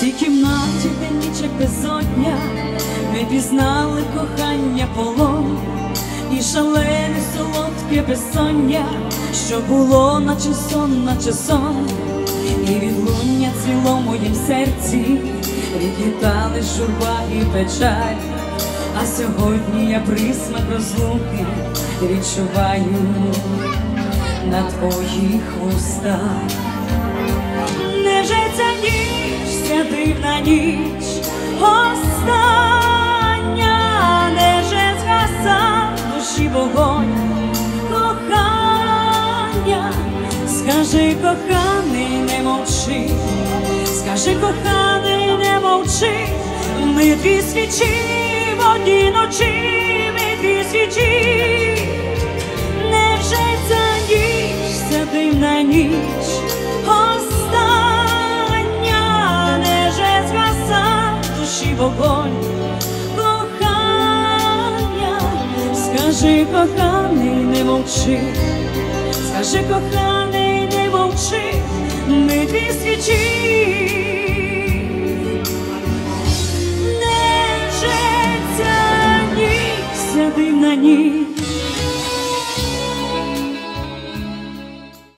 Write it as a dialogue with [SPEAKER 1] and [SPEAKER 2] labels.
[SPEAKER 1] цій кімнаті, де ніч безодня, ми пізнали кохання полон і шалене солодке безсоння, що було, наче сон, наче сон, і відлуння цвіло моїм серці, відлітали журба і печаль, а сьогодні я присмак розлуки відчуваю на твоїх устах. Не життя дивна ніч, остання, невже згаса душі вогонь. Кохання, скажи, коханий, не мовчи, скажи, коханий, не мовчи, ми дві свічі в одній ночі, ми дві свічі. Невже ця ніч, ця дивна ніч, вогонь. Кохання, скажи, коханий, не мовчи, скажи, коханий, не мовчи, ми дві свічі. Невже ця ніч, сяди на ніч